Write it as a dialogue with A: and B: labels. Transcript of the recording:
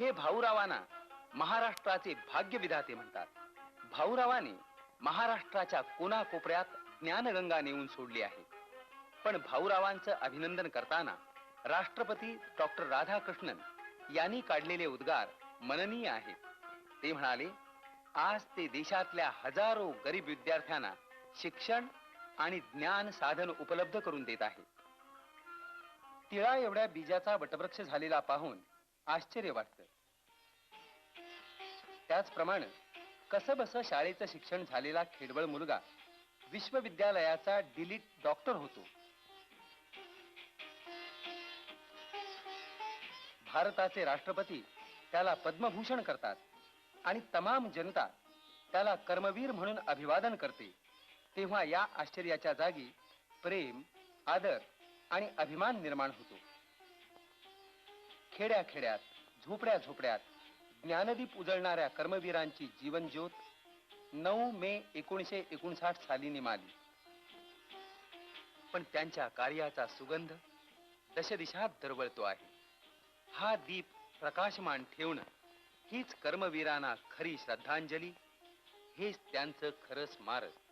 A: हे भाऊरावांना महाराष्ट्राचे भाग्यविधाते म्हणतात. भाऊरावाने महाराष्ट्राच्या कोणाकोपऱ्यात ज्ञानगंगा नेऊन सोडली आहे. पण भाऊरावांचं अभिनंदन करताना राष्ट्रपती डॉक्टर राधाकृष्णन यांनी काढलेले उद्गार मननीय आहेत. ते म्हणाले आज ते देशातल्या हजारो गरीब विद्यार्थ्यांना शिक्षण आणि ज्ञान साधन उपलब्ध करून देत आहे. तिळा एवढ्या बीजाचा वटवृक्ष झालेला पाहून आश्चर्य वाटतं. त्याचप्रमाणे कसबस शाळेचं शिक्षण झालेला खेडवळ मुलगा विश्वविद्यालयाचा डिलीट डॉक्टर होतो. भारताचे राष्ट्रपती त्याला पद्मभूषण करतात आणि तमाम जनता त्याला कर्मवीर म्हणून अभिवादन करते. तेव्हा या आश्चर्याच्या जागी प्रेम आदर आणि अभिमान निर्माण होतो. खेड्या खेड्यात झोपड्या झोपड्यात ज्ञानदीप उजळणाऱ्या कर्मवीरांची जीवन ज्योत नऊ मे एकोणीशे एकोणसाठ साली निमाली. पण त्यांच्या कार्याचा सुगंध दशदिशात दरवळतो आहे. हा दीप प्रकाशमान ठेवणं हीच कर्मवीरांना खरी श्रद्धांजली हेच त्यांचं खरं स्मारक.